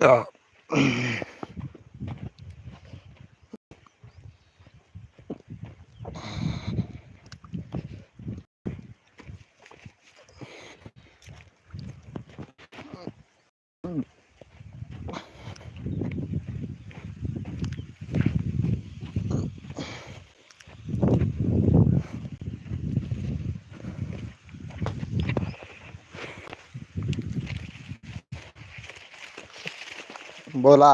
啊。बोला.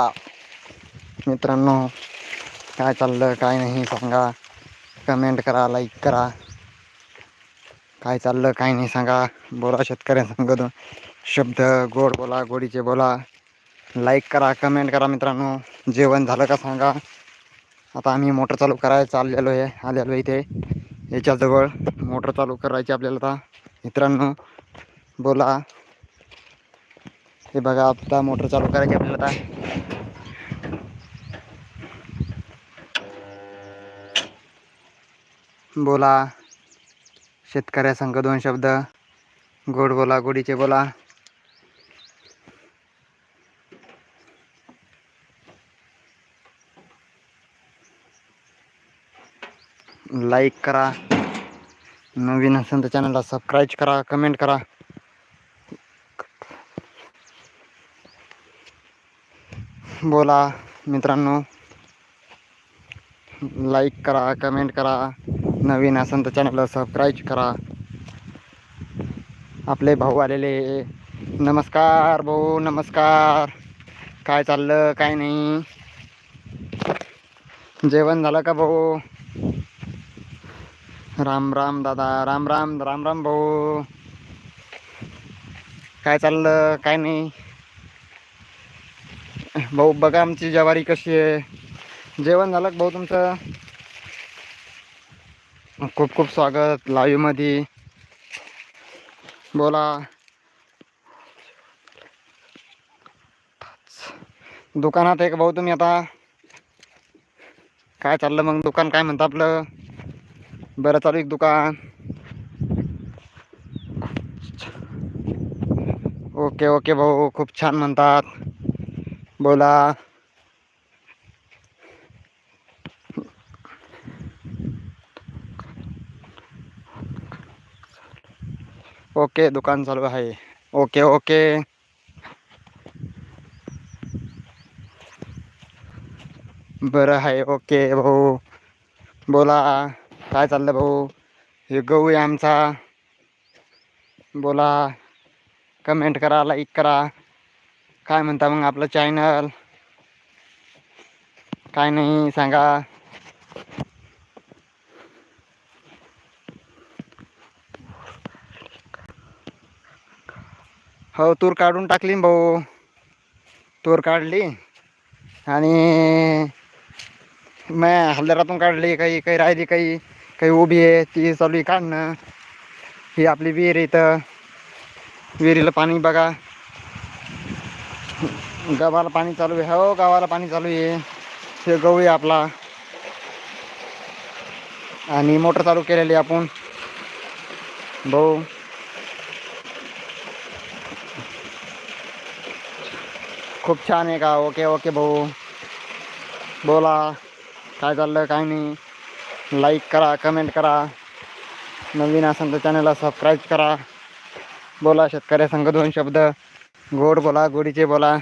मित्रांनो काय चाललं काय नाही सांगा. कमेंट करा लाईक करा. काय चाललं काय नाही सांगा. बोला शेतकऱ्यांसंग शब्द गोड बोला गोडीचे बोला. लाईक करा कमेंट करा मित्रांनो. जेवण झालं का सांगा. आता आम्ही मोटर चालू करायला चाललेलो आहे आलेलो इथे. याच्याजवळ मोटर चालू करायची आपल्याला आता. मित्रांनो बोला. हे बघा आता मोटर चालू करायची आपल्याला आता. बोला. शेतकऱ्यासंग दोन शब्द. गोड बोला गोडीचे बोला. लाईक करा. नवीन असेल तर चॅनलला सबस्क्राईब करा कमेंट करा. बोला मित्रांनो. लाईक करा कमेंट करा. नवीन असेल तर चॅनलला सबस्क्राईब करा. आपले भाऊ आलेले. नमस्कार भाऊ नमस्कार. काय चाललं काय नाही? जेवण झालं का भाऊ? राम राम दादा राम राम राम राम भाऊ. काय चाललं काय नाही? भाऊ बघा आमची ज्वारी कशी आहे. जेवण झालं का भाऊ तुमचं? खूप खूप स्वागत लाईव्हमध्ये बोला. दुकानात आहे का भाऊ तुम्ही आता? काय चाललं मग? दुकान काय म्हणतं आपलं? बरं चालू आहे दुकान? ओके ओके भाऊ खूप छान म्हणतात. बोला. ओके दुकान चालू आहे. Okay okay. बरं आहे ओके भाऊ. बोला काय चाललं भाऊ? हे गहू आहे आमचा. बोला. कमेंट करा लाईक करा. काय म्हणता मग आपलं चॅनल काय नाही सांगा. हो तूर काढून टाकली भाऊ. तूर काढली आणि मॅ हल्दरातून काढली काही काही राहिली काही काही उभी आहे ती चालू आहे काढणं. ही आपली विहीर इथं. विहिरीला पाणी बघा. गव्हाला पाणी चालू आहे. हो गावाला पाणी चालू आहे. हे गहू आहे आपला. आणि मोटर चालू केलेली आपण. भाऊ. खूप छान आहे का? ओके ओके भाऊ. बोला. काय चाललं काय नाही. लाईक करा कमेंट करा. नवीन असेल तर चॅनलला सबस्क्राईब करा. बोला शेतकऱ्यासंग दोन शब्द. गोड बोला गोडीचे बोला.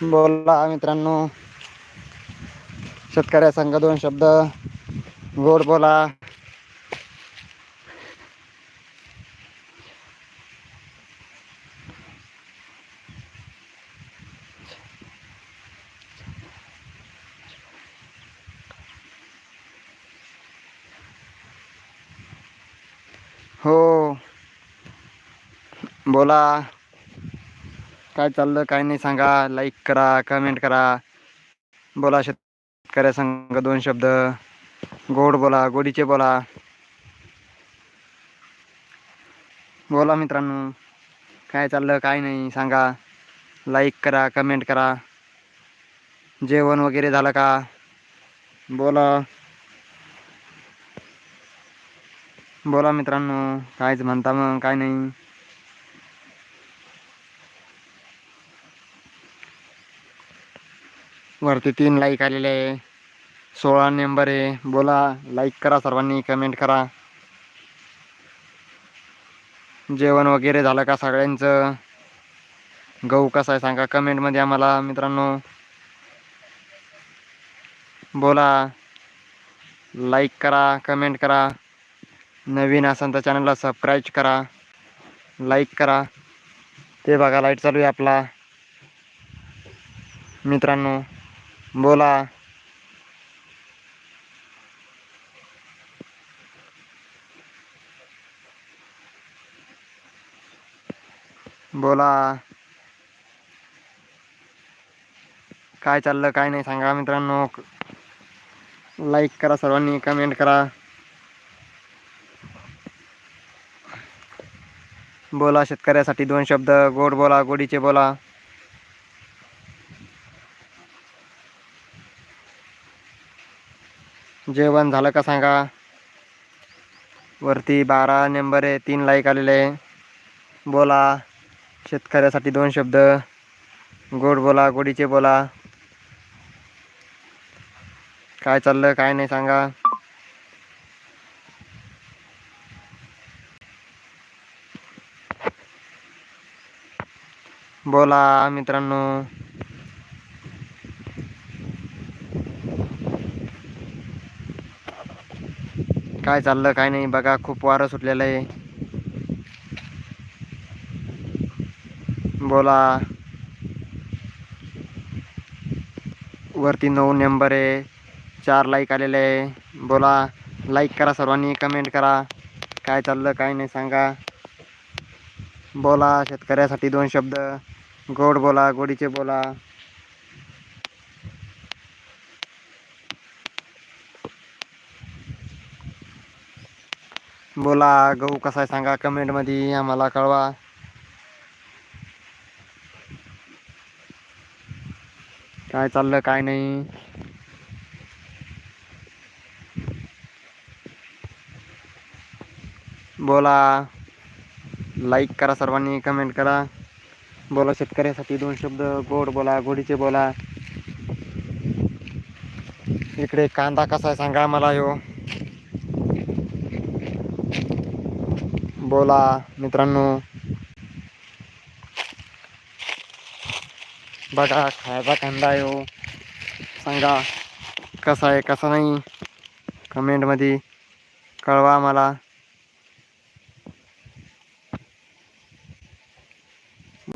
बोला मित्रांनो. शेतकऱ्या शेतकऱ्यासंग दोन शब्द. गोड बोला. हो. बोला. काय चाललं काय नाही सांगा. लाईक करा कमेंट करा. बोला शेतकऱ्या शेतकऱ्यासंग दोन शब्द. गोड बोला गोडीचे बोला. बोला मित्रांनो काय चाललं काय नाही सांगा. लाईक करा कमेंट करा. जेवण वगैरे झालं का? बोला. बोला मित्रांनो कायच म्हणता मग काय नाही. वरती तीन लाईक आलेले आहे. सोळा नंबर आहे. बोला लाईक करा सर्वांनी कमेंट करा. जेवण वगैरे झालं का सगळ्यांचं? गहू कसा आहे सांगा कमेंटमध्ये आम्हाला मित्रांनो. बोला लाईक करा कमेंट करा. नवीन असाल तर चॅनलला सबस्क्राईब करा. लाईक करा. ते बघा लाइट चालू आहे आपला. मित्रांनो बोला. बोला. काय चाललं काय नाही सांगा मित्रांनो. लाईक करा सर्वांनी कमेंट करा. बोला शेतकऱ्यासाठी दोन शब्द. गोड बोला गोडीचे बोला. जेवण झालं का सांगा? वरती बारा नंबर आहे तीन लाईक आलेले आहे. बोला. शेतकऱ्यासाठी दोन शब्द. गोड बोला गोडीचे बोला. काय चाललं काय नाही सांगा. बोला मित्रांनो. काय चाललं काय नाही बघा खूप वारं सुटलेलं आहे. बोला. वरती नऊ नंबर आहे चार लाईक आलेले आहे. बोला लाईक करा सर्वांनी कमेंट करा. काय चाललं काय नाही सांगा. बोला शेतकऱ्यासाठी दोन शब्द. गोड बोला गोडीचे बोला. बोला गहू कसा आहे सांगा कमेंटमध्ये आम्हाला कळवा. काय चाललं काय नाही. बोला लाईक करा सर्वांनी कमेंट करा. बोला शेतकऱ्यासाठी दोन शब्द गोड बोला गोडीचे बोला. इकडे कांदा कसा आहे सांगा मला यो. बोला मित्रांनो. बघा खायचा कांदा आहे हो. सांगा कसा आहे कसा नाही? कमेंटमध्ये कळवा मला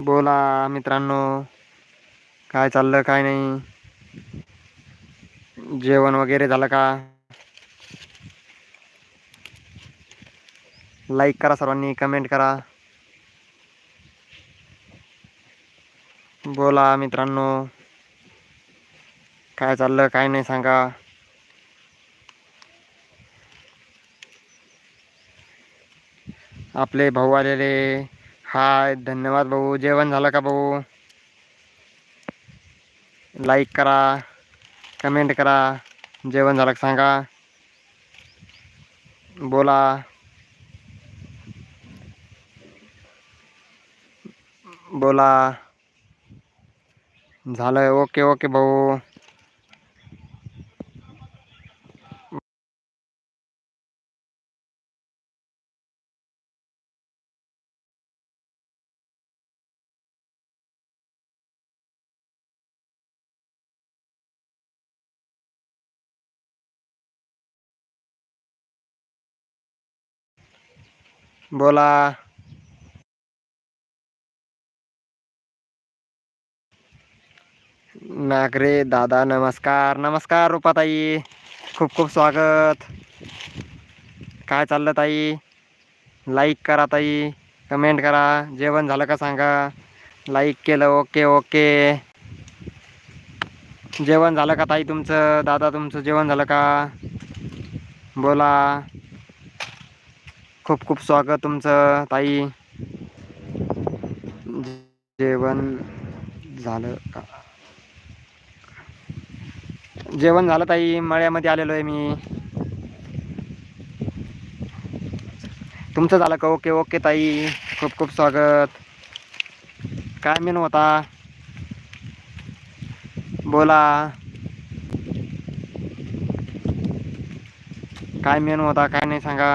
बोला मित्रांनो काय चाललं काय नाही? जेवण वगैरे झालं का? लाईक करा सर्वांनी कमेंट करा. बोला मित्रांनो काय चाललं काय नाही सांगा. आपले भाऊ आलेले. हाय धन्यवाद भाऊ. जेवण झालं का भाऊ? लाईक करा कमेंट करा. जेवण झालं का सांगा. बोला. बोला. झालं ओके ओके भाऊ. बोला. नागरे दादा नमस्कार. नमस्कार रूपाताई. खूप खूप स्वागत. काय चाललं ताई? लाईक करा ताई. कमेंट करा. जेवण झालं का सांगा. लाईक केलं ओके ओके जेवण झालं का ताई तुमचं? दादा तुमचं जेवण झालं का? बोला. खूप खूप स्वागत तुमचं ताई. जेवण झालं का? जेवण झालं ताई मळ्यामध्ये आलेलो आहे मी. तुमचं झालं का? ओके ओके ताई. खूप खूप स्वागत. काय मेनू होता? बोला. काय मेनू होता? काय नाही सांगा.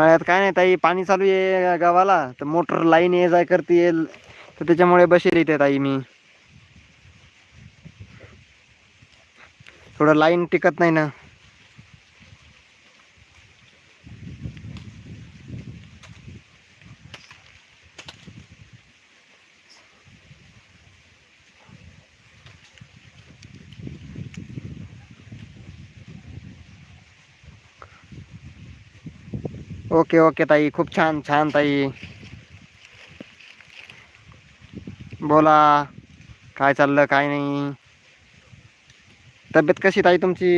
मळ्यात काय नाही ताई पाणी चालू आहे गावाला. तर मोटर लाईन ये जाय करते येईल तर त्याच्यामुळे बसेल इथे ताई मी. थोडं लाईन टिकत नाही ना. ओके ओके ताई. खूप छान छान ताई. बोला. काय चाललं काय नाही. तब्येत कशी ताई तुमची?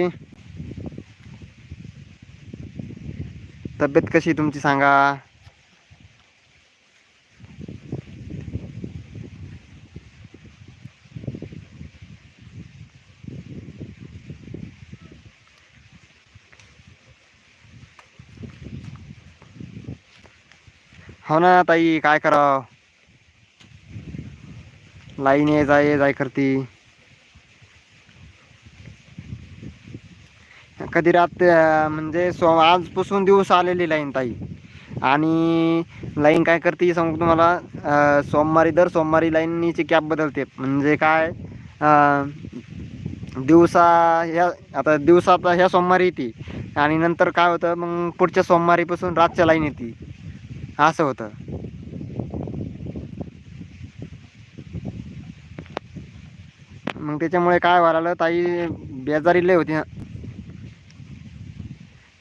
तब्येत कशी तुमची सांगा. हो ना ताई काय करावं? लाईन ये जाय ये जाय करती. कधी रात म्हणजे सो आजपासून दिवस आलेली लाईन ताई. आणि लाईन काय करते सांगू तुम्हाला सोमवारी दर सोमवारी लाईनची कॅब बदलते. म्हणजे काय दिवसा ह्या आता दिवसात ह्या सोमवारी येते. आणि नंतर काय होतं मग पुढच्या सोमवारीपासून रातच्या लाईन येते. असं होतं. मग त्याच्यामुळे काय व्हायला ताई बेजारी लय होती. ना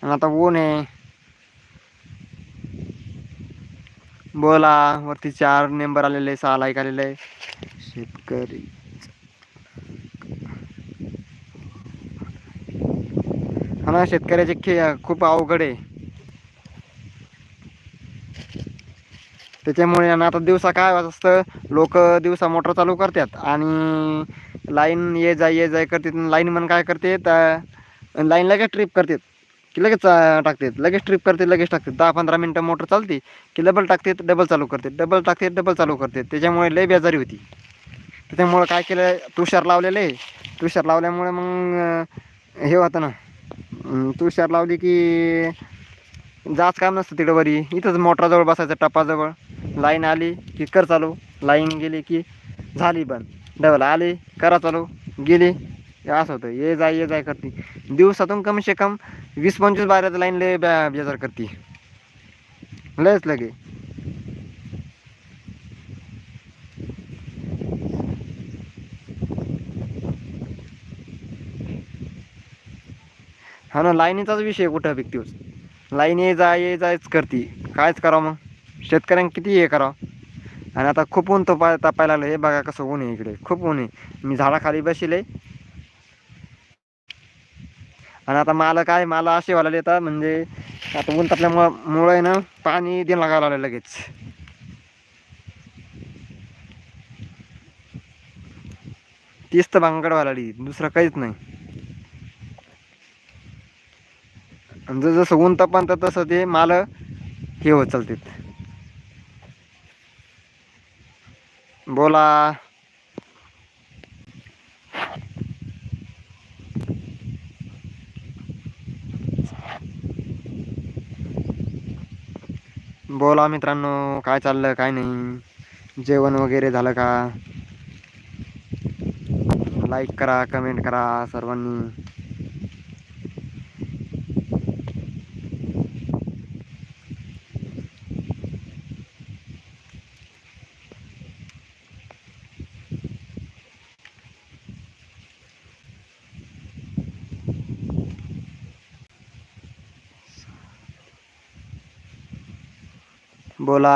आणि आता ऊन आहे. बोला वरती चार मेंबर आलेले सहा लाईक आलेले. शेतकरी. हा ना शेतकऱ्याचे खे खूप अवघड आहे. त्याच्यामुळे आणि आता दिवसा काय होत असतं लोक दिवसा मोटर चालू करतात आणि लाईन ये जाय ये जाय करतात लाईन मन काय करते लाईन लगेच ट्रिप करतात की लगेच टाकतात लगेच ट्रिप करते लगेच टाकतात. दहा पंधरा मिनटं मोटर चालते की डबल टाकते डबल चालू करते डबल टाकते डबल चालू करते त्याच्यामुळे लय बेजारी होती. त्याच्यामुळं काय केलं तुषार लावलेले. तुषार लावल्यामुळे मग हे होतं ना तुषार लावली की जाच काम नसतं तिकडं वरी. इथंच मोटराजवळ बसायचं टपाजवळ. लाईन आली की कर चालू. लाईन गेली की झाली बंद. डबल आली करा चालू. गेली असं होतं. ये जाय ये जाय करते. दिवसातून कमी से कम वीस पंचवीस बाऱ्याचं लाईन लय बेजार करते. लयच लगे. हा ना लाईनीचाच विषय कुठं व्यक्तीवर लाईन ये जा ये जायच करते. कायच करा मग? शेतकऱ्यांनी किती हे करावं? आणि आता खूप ऊन तपा तापायला लागलं हे बघा कसं ऊन आहे इकडे. खूप ऊन आहे. मी झाडाखाली बसले. आणि आता मला काय मला असे व्हायला येतात. म्हणजे आता ऊन तापल्यामुळं मुळे ना पाणी देणं लागायला लागलं लगेच. तीच तर भांगड व्हायला लागली. दुसरं काहीच नाही. आणि जसं जसं ऊन तापन तर तसं ते माल हे होत चालतात. बोला. बोला मित्रांनो काय चाललं काय नाही? जेवण वगैरे झालं का? लाईक करा कमेंट करा सर्वांनी. बोला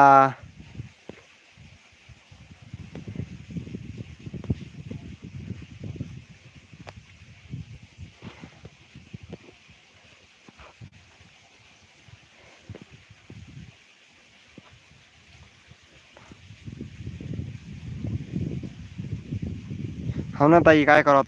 हो ना ताई काय करू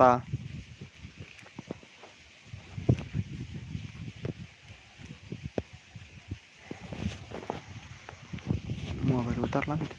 parlante.